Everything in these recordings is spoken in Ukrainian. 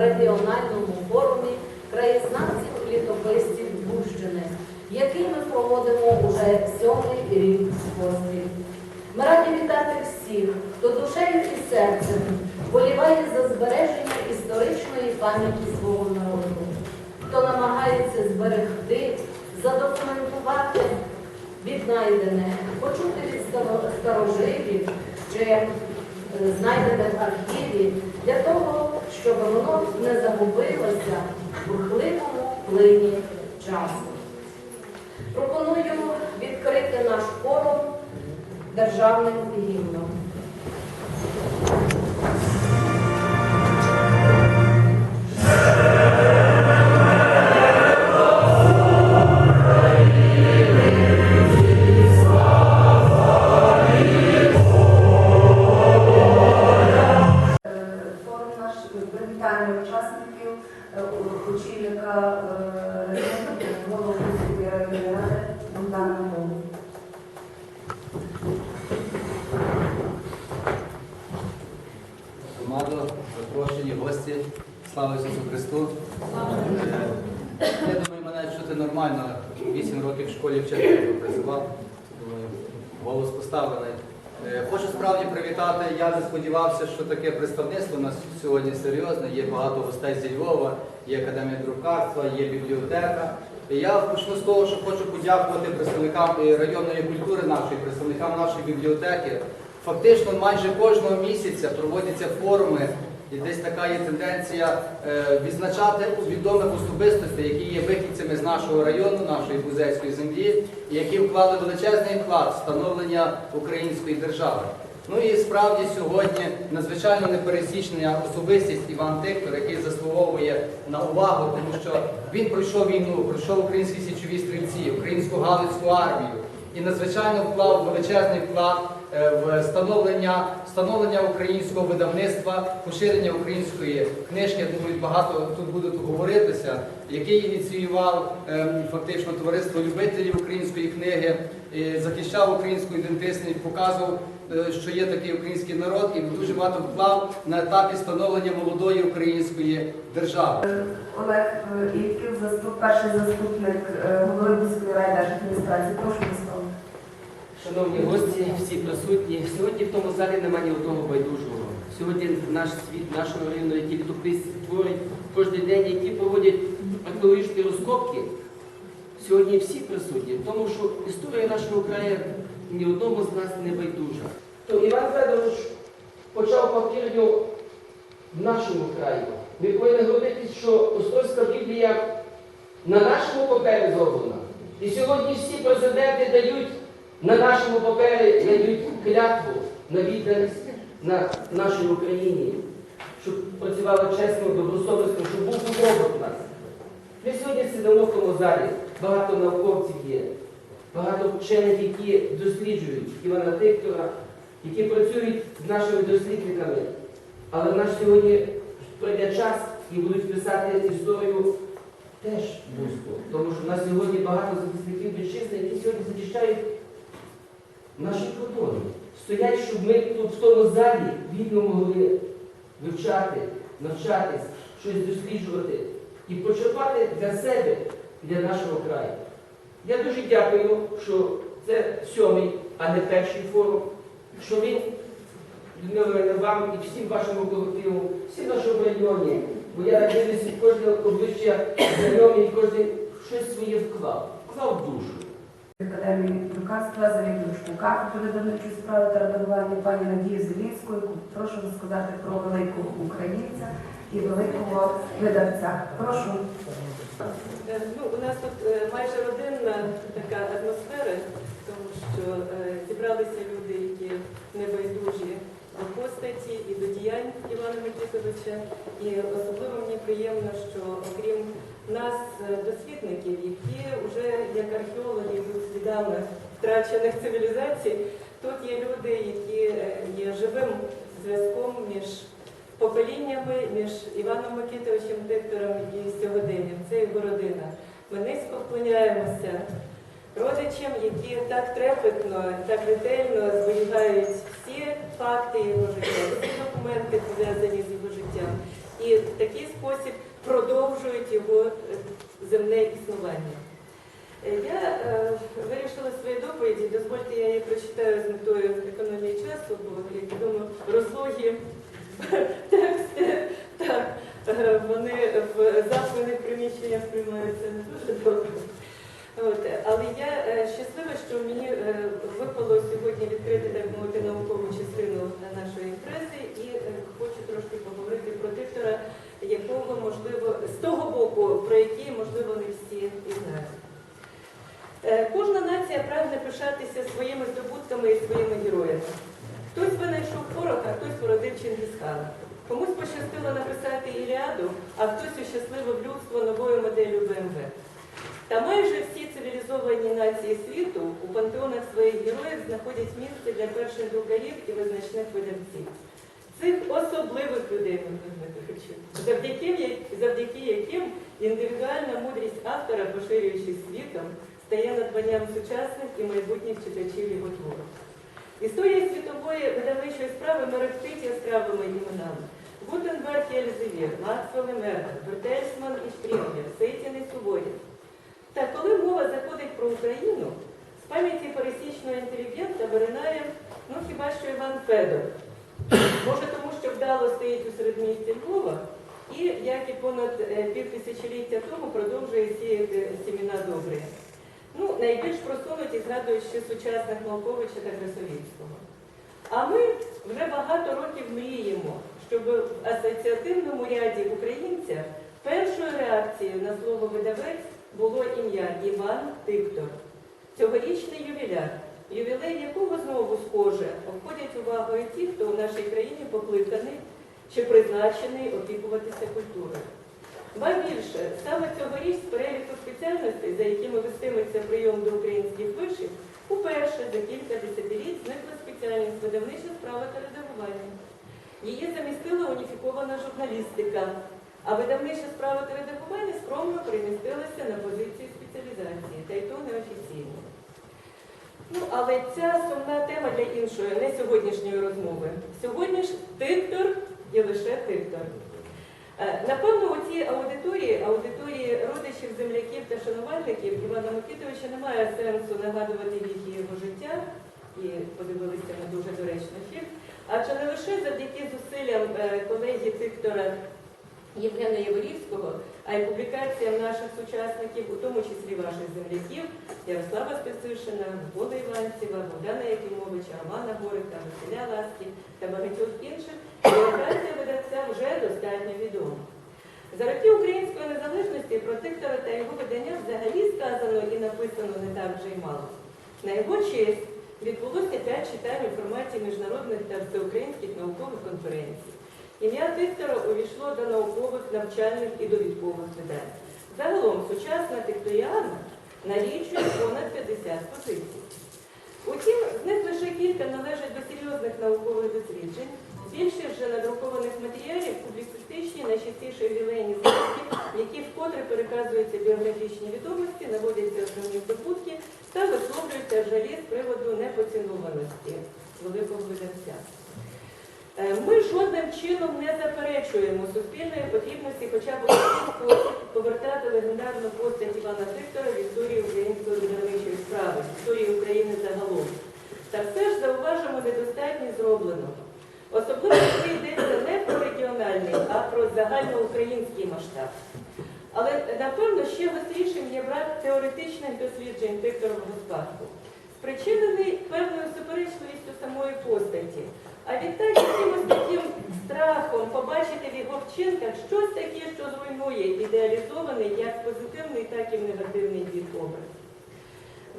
регіональному форумі краєзнавців літописців Бущини, який ми проводимо уже сьомий рік поспіль. Ми раді вітати всіх, хто душею і серцем боліває за збереження історичної пам'яті свого народу, хто намагається зберегти, задокументувати віднайдене, почути від старо- старожилів чи е, знайдене в архіві для того, щоб воно не загубилося в бурхливому плині часу. Пропоную відкрити наш форум державним гімном. Хочу справді привітати. Я не сподівався, що таке представництво у нас сьогодні серйозне. Є багато гостей зі Львова, є академія друкарства, є бібліотека. Я почну з того, що хочу подякувати представникам районної культури нашої, представникам нашої бібліотеки. Фактично майже кожного місяця проводяться форуми, і десь така є тенденція е, відзначати відомих особистостей, які є вихідцями з нашого району, нашої бузецької землі, і які вклали величезний вклад в становлення української держави. Ну і справді сьогодні надзвичайно непересічна особистість Іван Тиктор, який заслуговує на увагу, тому що він пройшов війну, пройшов українські січові стрільці, українську галицьку армію і надзвичайно вклав величезний вклад е, в становлення, становлення українського видавництва, поширення української книжки. Я думаю, багато тут буде говоритися, який ініціював ем, фактично товариство любителів української книги, захищав українську ідентичність, показував, е, що є такий український народ, і дуже багато вклав на етапі становлення молодої української держави. Е, Олег заступ, перший заступник голови Бузької райдержадміністрації. Прошу. Шановні гості, всі присутні, сьогодні в тому залі немає ні одного байдужого. Сьогодні наш світ, нашого району, які літописці творять кожен день, які проводять археологічні розкопки, сьогодні всі присутні, тому що історія нашого краю ні одному з нас не байдужа. То Іван Федорович почав папірню в нашому краї. Ми повинні говорити, що Островська Біблія на нашому папері зроблена. І сьогодні всі президенти дають на нашому папері дають клятву на відданість на нашій Україні, щоб працювали чесно, добросовісно, щоб був добробут нас. Ми сьогодні сидимо в тому залі, багато науковців є, багато вчених, які досліджують Івана Тиктора, які працюють з нашими дослідниками. Але в нас сьогодні прийде час і будуть писати історію теж бузько. Тому що в нас сьогодні багато захисників вітчизни, які сьогодні захищають наші кордони. Стоять, щоб ми тут в тому залі вільно могли вивчати, навчатись, щось досліджувати і почерпати для себе, для нашого краю. Я дуже дякую, що це сьомий, а не перший форум, що він вам і всім вашому колективу, всім нашому районі, бо я дивлюся, кожне обличчя знайомі, і кожен щось своє вклав, вклав душу. Академії друкарства, завідувачку кафедри видавничої справи та редагування пані Надії Зелінської. Прошу розказати про великого українця і великого видавця. Прошу. Е, Ну, у нас тут е, майже родинна така атмосфера, тому що е, зібралися люди, які небайдужі до постаті і до діянь Івана Микитовича. І особливо мені приємно, що окрім нас, е, дослідників, які вже як археологи йдуть слідами втрачених цивілізацій, тут є люди, які е, є живим зв'язком між поколіннями між Іваном Микитовичем Тиктором і сьогоденням. Це його родина. Ми низько вклоняємося родичам, які так трепетно, так ретельно зберігають всі факти його життя, всі документи пов'язані з його життям. І в такий спосіб продовжують його е, земне існування. Е, Я е, вирішила свої доповіді, дозвольте, я її прочитаю з метою економії часу, бо, як відомо, розлогі тексти, так, е, вони в захованих приміщеннях приймаються не дуже добре. От, але я щаслива, що мені випало сьогодні відкрити так мовити наукову частину нашої імпрези і хочу трошки поговорити про диктора, якого можливо з того боку, про який можливо не всі і знають. Е, Кожна нація прагне пишатися своїми здобутками і своїми героями. Хтось винайшов порох, а хтось породив Чингисхана. Комусь пощастило написати Іліаду, а хтось ощасливив людство новою моделлю БМВ. Та майже всі цивілізовані нації світу у пантеонах своїх героїв знаходять місце для перших друкарів і визначних видавців. Цих особливих людей, завдяки, завдяки яким індивідуальна мудрість автора, поширюючись світом, стає надбанням сучасних і майбутніх читачів його твору. Історія світової видавничої справи мерехтить яскравими іменами. Гутенберг і Ельзевір, Максвелл і Мерган, Бертельсман і Штрінгер, Сейтін і Суводін. Та коли мова заходить про Україну, з пам'яті пересічного інтелігента виринає, ну хіба що Іван Федор. Може тому, що вдало стоїть у середмісті Львова і, як і понад е, півтисячоліття тому, продовжує сіяти сіміна добрі. Ну, найбільш просунуті згадують ще сучасних Малковича та Красовівського. А ми вже багато років мріємо, щоб в асоціативному ряді українця першою реакцією на слово видавець було ім'я Іван Тиктор. Цьогорічний ювіляр, ювілей якого знову схоже обходять увагою ті, хто у нашій країні покликаний чи призначений опікуватися культурою. Ба більше, саме цьогоріч з переліку спеціальностей, за якими вестиметься прийом до українських вишів, уперше за кілька десятиліть зникла спеціальність видавнича справа та редагування. Її замістила уніфікована журналістика, а видавнича справа та редагування скромно перемістилася на позицію спеціалізації, та й то неофіційно. Ну, але ця сумна тема для іншої, не сьогоднішньої розмови. Сьогодні ж диктор і лише диктор. Е, Напевно, у цій аудиторії, аудиторії родичів, земляків та шанувальників Івана Микитовича немає сенсу нагадувати віки його життя і подивилися на дуже доречний фільм. Адже не лише завдяки зусиллям е, колеги диктора Євгена Яворівського, а й публікаціям наших сучасників, у тому числі ваших земляків, Ярослава Списишина, Миколи Іванцева, Богдана Якимовича, Романа Горика, Василя Ласки та багатьох інших, біографія видавця вже достатньо відома. За роки української незалежності про диктора та його видання взагалі сказано і написано не так вже й мало. На його честь відбулося п'ять читань у форматі міжнародних та всеукраїнських наукових конференцій. Ім'я диктора увійшло до наукових, навчальних і довідкових видань. Загалом сучасна текторіана налічує понад 50 позицій. Утім, з них лише кілька належать до серйозних наукових досліджень. Більшість вже надрукованих матеріалів публіцистичні, найчастіше ювілейні зв'язки, які вкотре переказуються біографічні відомості, наводяться основні здобутки та висловлюються жалі з приводу непоцінованості великого видавця. Е, Ми жодним чином не заперечуємо суспільної потрібності хоча б повертати легендарну постать Івана Диктора в історії української видавничої справи, в історії України загалом. Та все ж зауважимо недостатність зробленого. Особливо коли йдеться не про регіональний, а про загальноукраїнський масштаб. Але напевно ще гострішим є брак теоретичних досліджень дикторового спадку, спричинений певною суперечливістю самої постаті. А відтак якимось таким страхом побачити в його вчинках щось таке, що зруйнує ідеалізований як позитивний, так і негативний дід образ.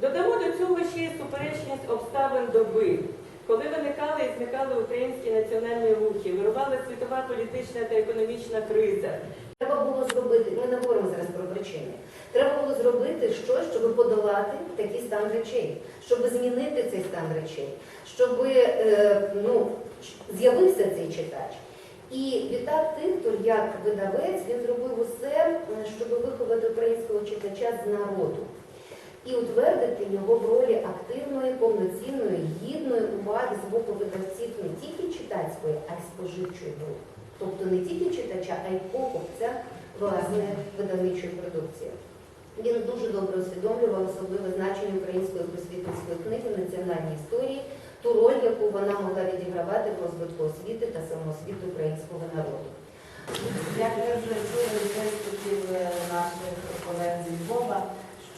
Додамо до цього ще й суперечність обставин доби, коли виникали і зникали українські національні рухи, вирувала світова політична та економічна криза. Треба було зробити, ми не говоримо зараз про причини. Треба було зробити щось, щоб подолати такий стан речей, щоб змінити цей стан речей, щоб е, ну, з'явився цей читач. І відтак Тихтор, як видавець, він зробив усе, е, щоб виховати українського читача з народу і утвердити його в ролі активної, повноцінної, гідної уваги з боку видавців не тільки читацької, а й споживчої групи. Тобто не тільки читача, а й покупця власне видавничої продукції. Він дуже добре усвідомлював особливе значення української просвітницької книги в національній історії, ту роль, яку вона могла відігравати в розвитку освіти та самоосвіти українського народу. Як ви вже чули виступів наших колег зі Львова,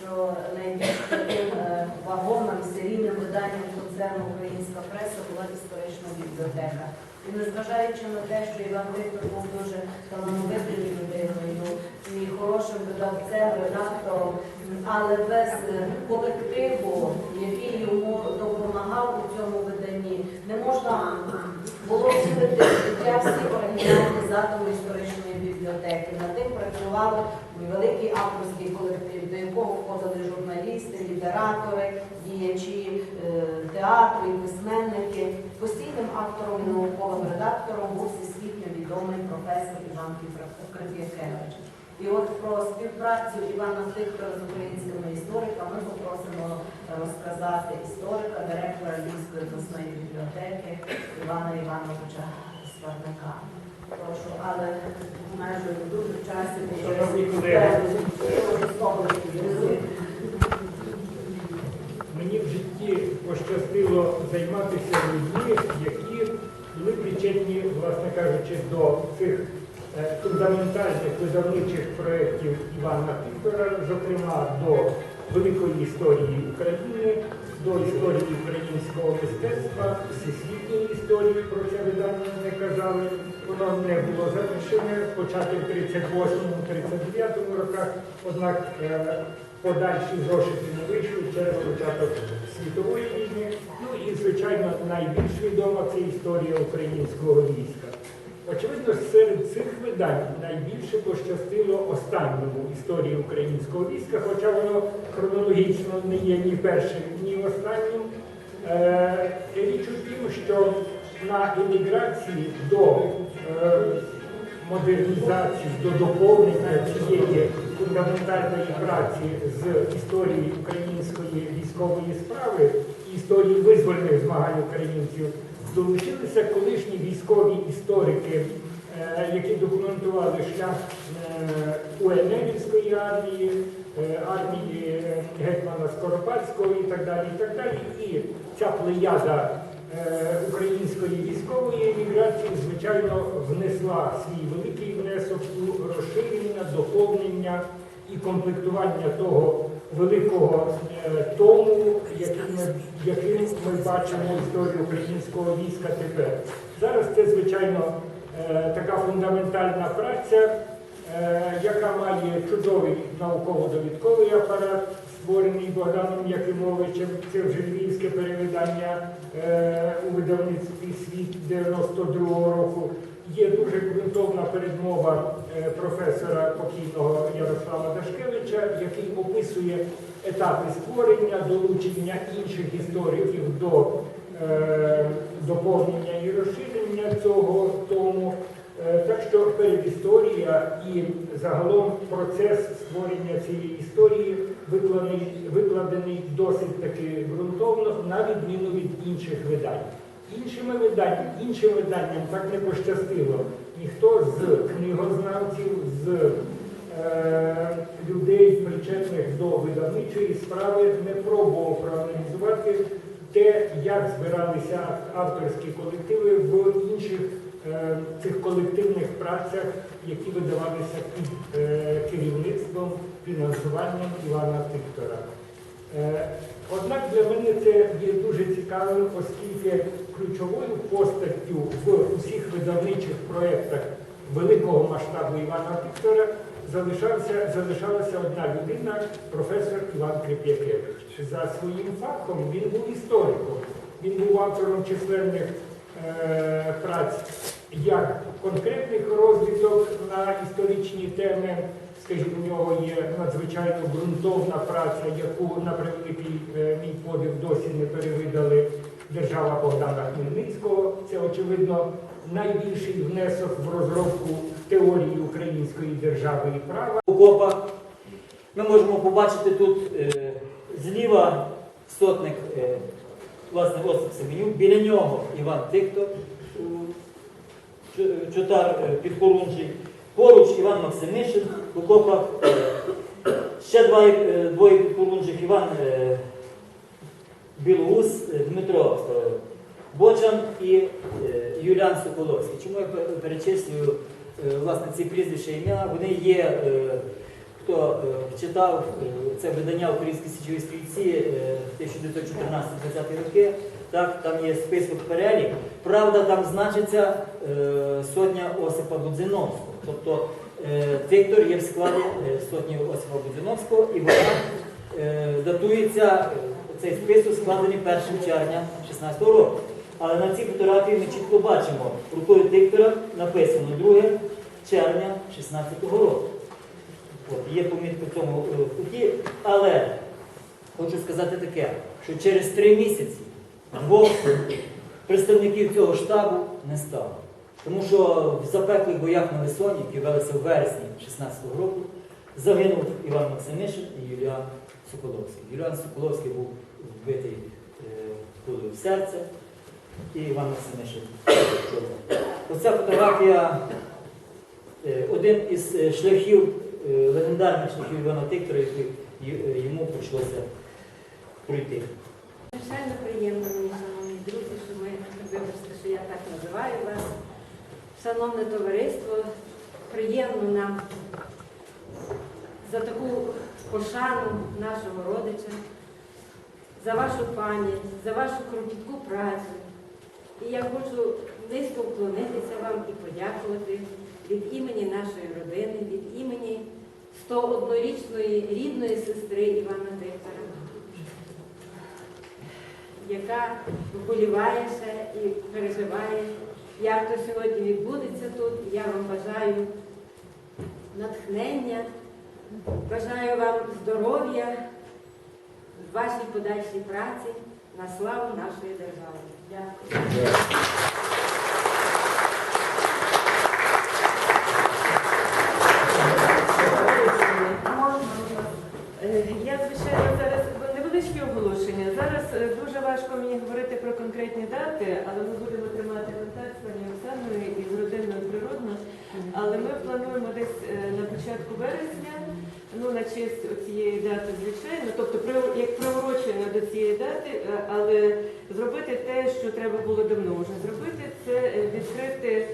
що найбільш таким е, вагомим серійним виданням концерну Українська преса була історична бібліотека. І незважаючи на те, що Іван Віктор був дуже талановитою людиною і хорошим видавцем, редактором, але без колективу, який йому допомагав у цьому виданні, не можна було втілити життя всі оригінальні задуми історичної бібліотеки. Над тим працював великий авторський колектив, до якого входили журналісти, літератори, діячі е, театру і письменники. Постійним автором і науковим редактором був всесвітньо відомий професор Іван Крип'якевич. І от про співпрацю Івана Тихтора з українськими істориками ми попросимо розказати історика, директора Львівської обласної бібліотеки Івана Івановича Сварника. Прошу, але майже дуже часі бо. Мені в житті пощастило займатися людьми, які були причетні, власне кажучи, до цих е, фундаментальних видавничих проєктів Івана Тихтора, зокрема до великої історії України, до історії українського мистецтва, всесвітньої історії про це видання не казали. Воно не було завершене, почати в 38-39 роках, однак е, подальші зошити не вийшли через початок світової війни. Ну і, звичайно, найбільш відома це історія українського війська. Очевидно, серед цих видань найбільше пощастило останньому історії українського війська, хоча воно хронологічно не є ні першим, ні останнім. Е, річ у тім, що на еміграції до е, модернізації, до доповнення цієї фундаментальної праці з історії української військової справи історії визвольних змагань українців долучилися колишні військові історики, е, які документували шлях е, УНРівської армії, е, армії гетьмана Скоропадського і так далі. І так далі. І ця плеяда української військової еміграції, звичайно, внесла свій великий внесок у розширення, доповнення і комплектування того великого е, тому, яким ми, яким ми бачимо історію українського війська тепер. Зараз це, звичайно, е, така фундаментальна праця, е, яка має чудовий науково-довідковий апарат, створений Богданом Якимовичем. Це вже львівське перевидання е, у видавництві світ 92-го року. Є дуже ґрунтовна передмова е, професора покійного Ярослава Дашкевича, який описує етапи створення, долучення інших істориків до е, доповнення і розширення цього тому. Е, Так що передісторія і загалом процес створення цієї історії викладений, викладений досить таки ґрунтовно, на відміну від інших видань. Іншими виданням, іншим виданням так не пощастило. Ніхто з книгознавців, з е, людей, причетних до видавничої справи, не пробував проаналізувати те, як збиралися авторські колективи в інших е, цих колективних працях, які видавалися під е, керівництвом, фінансуванням Івана Тиктора. Е, Однак для мене це є дуже цікавим, оскільки ключовою постаттю в усіх видавничих проєктах великого масштабу Івана Тиктора залишався, залишалася одна людина, професор Іван Крип'якевич. За своїм фахом він був істориком, він був автором численних е, праць як конкретних розвиток на історичні теми. Скажімо, у нього є надзвичайно ґрунтовна праця, яку на превеликий е, мій подив досі не перевидали держава Богдана Хмельницького. Це, очевидно, найбільший внесок в розробку теорії української держави і права. окопа. Ми можемо побачити тут е, зліва сотник е, власне Осип Семенюк, біля нього Іван Чу- Чотар е, Підхорунжий, поруч Іван Максимишин, в окопах е, ще два, е, двоє підхорунжих Іван е, Білоус, е, Дмитро Бочан і е, Юліан Соколовський. Чому я перечислюю е, власне ці прізвища ім'я? Вони є, хто читав це видання Українські січові стрільці е, 1914-20 роки. Так, там є список перелік. Правда, там значиться сотня Осипа Будзиновського. Тобто Тиктор є в складі сотні Осипа Будзиновського, і вона датується, цей список складений 1 червня 16 року. Але на цій фотографії ми чітко бачимо, рукою диктора написано 2 червня 16 року. От, є помітка в цьому е, куті, але хочу сказати таке, що через три місяці двох представників цього штабу не стало. Тому що в запеклих боях на Лисоні, які велися в вересні 16 року, загинув Іван Максимишин і Юліан Соколовський. Юліан Соколовський був вбитий е, кулею в серце, і Іван Максимишин. Оця фотографія е, один із е, шляхів, легендарних шляхів Івана Тиктора, який йому прийшлося пройти. Звичайно, приємно мені, шановні друзі, що ми, вибачте, що я так називаю вас. Шановне товариство, приємно нам за таку пошану нашого родича, за вашу пам'ять, за вашу кропітку працю. І я хочу низько вклонитися вам і подякувати від імені нашої родини, від імені 101-річної рідної сестри Івана Тиктора яка вболіває ще і переживає, як то сьогодні відбудеться тут. Я вам бажаю натхнення, бажаю вам здоров'я вашій подальшій праці на славу нашої держави. Дякую. Я, звичайно, зараз невеличкі оголошення. Зараз е, дуже важко мені говорити про конкретні дати, але ми будемо тримати контакт з пані Оксаною і з родиною природно. Але ми плануємо десь е, на початку березня, ну на честь цієї дати, звичайно, тобто як приурочення до цієї дати, е, але зробити те, що треба було давно вже зробити, це е, відкрити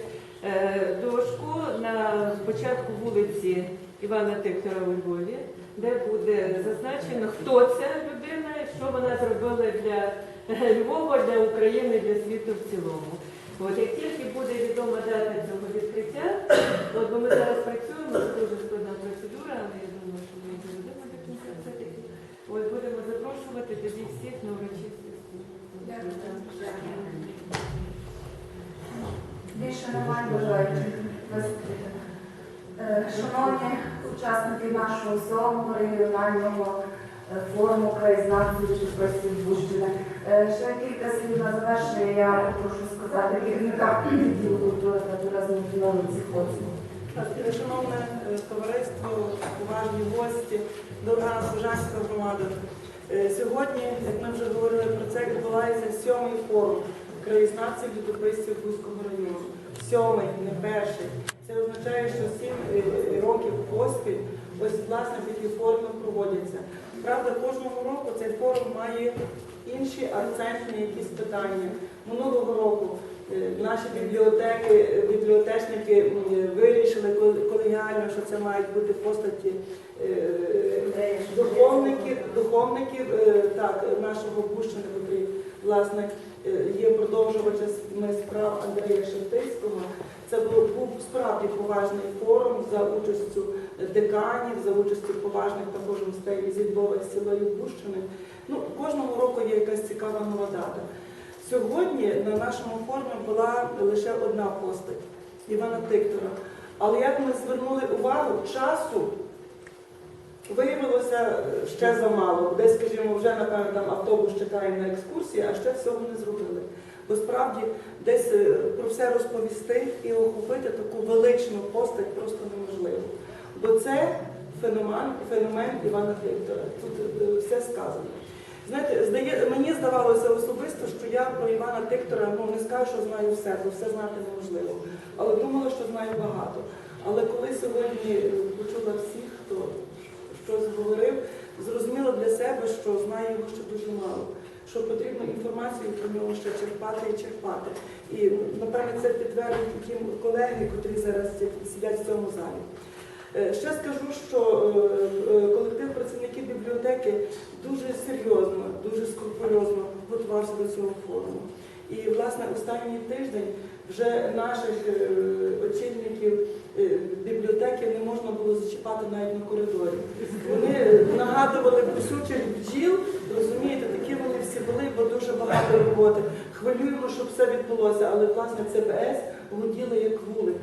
е, дошку на початку вулиці Івана Тиктора у Львові, де буде зазначено, хто ця людина що вона зробила для Львова, для України, для світу в цілому. От як тільки буде відома дата цього відкриття, от бо ми зараз працюємо, це дуже складна процедура, але я думаю, що ми її доведемо до кінця все-таки. От будемо запрошувати тоді всіх на урочистості. Більше немає бажаючих. Е, Шановні учасники нашого сьомого регіонального е, форуму краєзнавців Чепресів Бущини. Е, Ще кілька слів на завершення я прошу сказати керівника відділу культури та туризму Фінониці Хоцьку. Шановне товариство, поважні гості, дорога служанська громада. Е, Сьогодні, як ми вже говорили про це, відбувається сьомий форум краєзнавців літописців Бузького району. Сьомий, не перший. Це означає, що сім е, років поспіль ось власне такі форуми проводяться. Правда, кожного року цей форум має інші акцентні якісь питання. Минулого року е, наші бібліотеки, е, бібліотечники вирішили колегіально, що це мають бути постаті е, духовників, духовників е, так, нашого Бущини, який власне е, є продовжувачами справ Андрія Шептицького. Це був, справді поважний форум за участю деканів, за участю поважних також гостей із Львова села Бущини. Ну, кожного року є якась цікава нова дата. Сьогодні на нашому форумі була лише одна постать Івана Тиктора. Але як ми звернули увагу, часу виявилося ще замало. Десь, скажімо, вже напевно там автобус чекає на екскурсії, а ще всього не зробили. Бо справді десь е, про все розповісти і охопити таку величну постать просто неможливо. Бо це феномен, феномен Івана Тиктора. Тут е, все сказано. Знаєте, здає, мені здавалося особисто, що я про Івана Тиктора ну, не скажу, що знаю все, бо все знати неможливо. Але думала, що знаю багато. Але коли сьогодні почула всіх, хто щось говорив, зрозуміла для себе, що знаю його ще дуже мало. Що потрібно інформацію про нього ще черпати і черпати. І напевне це підтвердять ті колеги, котрі зараз сидять в цьому залі. Е, Ще скажу, що е, е, колектив працівників бібліотеки дуже серйозно, дуже скрупульозно готувався до цього форуму. І, власне, останній тиждень вже наших очільників бібліотеки не можна було зачіпати навіть на коридорі. Вони нагадували кусучих бджіл, розумієте, такі вони всі були, бо дуже багато роботи. Хвилюємо, щоб все відбулося, але власне ЦБС гуділи як вулик,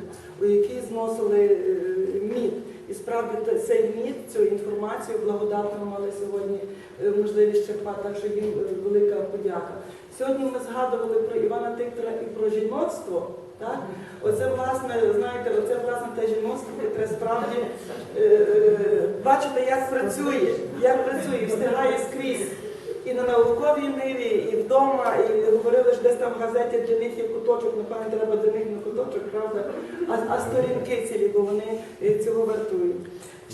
який зносили е, мід. І справді цей мід, цю інформацію благодатно мали сьогодні е, можливість черпати, так що їм е, велика подяка. Сьогодні ми згадували про Івана Тиктора і про жіноцтво. Так? Оце, власне, знаєте, оце власне те жіноцтво, яке справді е, бачите, як працює, як працює, встигає скрізь. І на науковій ниві, і вдома, і говорили, що десь там в газеті для них є куточок, напевно, треба для них не куточок, правда, а, а сторінки цілі, бо вони е, цього вартують.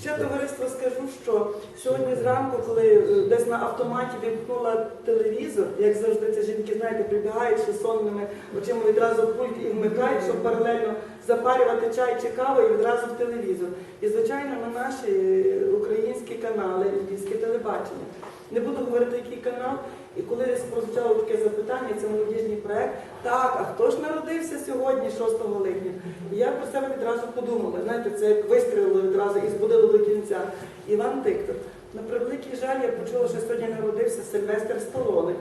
Ще товариство скажу, що сьогодні зранку, коли е, десь на автоматі вімкнула телевізор, як завжди ці жінки, знаєте, прибігають ще сонними очима відразу пульт і вмикають, щоб паралельно запарювати чай чи каву і відразу в телевізор. І, звичайно, на наші е, українські канали, львівське телебачення. Не буду говорити, який канал. І коли прозвучало таке запитання, це молодіжний проект, так, а хто ж народився сьогодні, 6 липня? І я про себе відразу подумала, знаєте, це як вистрілило відразу і збудило до кінця. Іван Тиктор. На превеликий жаль, я почула, що сьогодні народився Сильвестр Сталоне.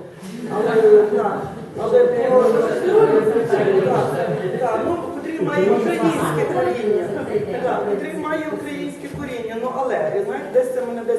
Але так, але так, ну, котрий має українське коріння. Так, має українське коріння. Ну але, знаєте, десь це мене десь.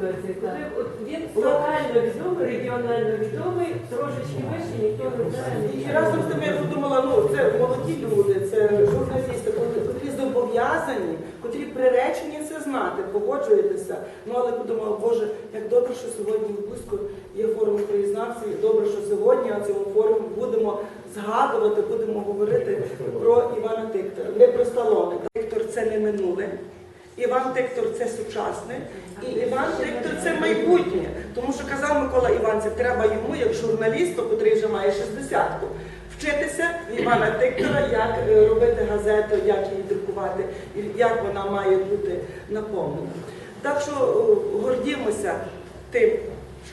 Ситуація. Коли от він локально відомий, регіонально відомий, трошечки вище, ніхто не знає. І разом з тим я подумала, ну це молоді люди, це журналісти, котрі- зобов'язані, котрі приречені це знати, погоджуєтеся. Ну але подумала, Боже, як добре, що сьогодні в Бузьку є форум краєзнавців, і добре, що сьогодні на цьому форумі будемо згадувати, будемо говорити про Івана Тиктора, не про Сталоне. Тиктор це не минуле. Іван Тиктор це сучасне, і Іван Тиктор це майбутнє. Тому що казав Микола Іванцев, треба йому, як журналісту, котрий вже має 60-ку, вчитися Івана Тиктора, як е, робити газету, як її друкувати, як вона має бути наповнена. Так що е, гордімося тим,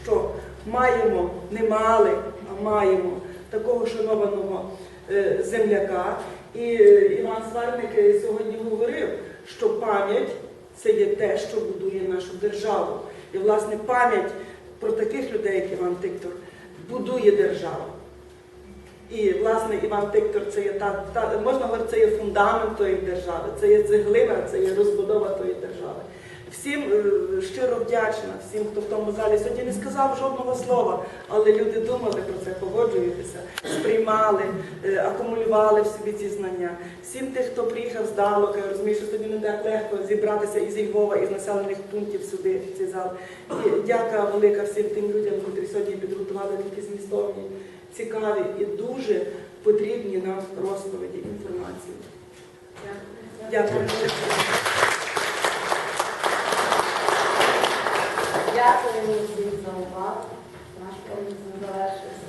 що маємо, не мали, а маємо такого шанованого е, земляка. І Іван Сварник сьогодні говорив, що пам'ять це є те, що будує нашу державу. І, власне, пам'ять про таких людей, як Іван Тиктор, будує державу. І, власне, Іван Тиктор це є та, та можна говорити, це є фундамент тої держави, це є цеглина, це є розбудова тої держави. Всім е, щиро вдячна, всім, хто в тому залі сьогодні не сказав жодного слова, але люди думали про це, погоджуєтеся, сприймали, е, акумулювали в собі ці знання. Всім тих, хто приїхав здалека, я розумію, що сьогодні не так легко зібратися із Львова, із населених пунктів сюди, в цей зал. І дяка велика всім тим людям, котрі сьогодні підготували такі змістовні, цікаві і дуже потрібні нам розповіді інформації. Дякую. Дякуємо форум завершився.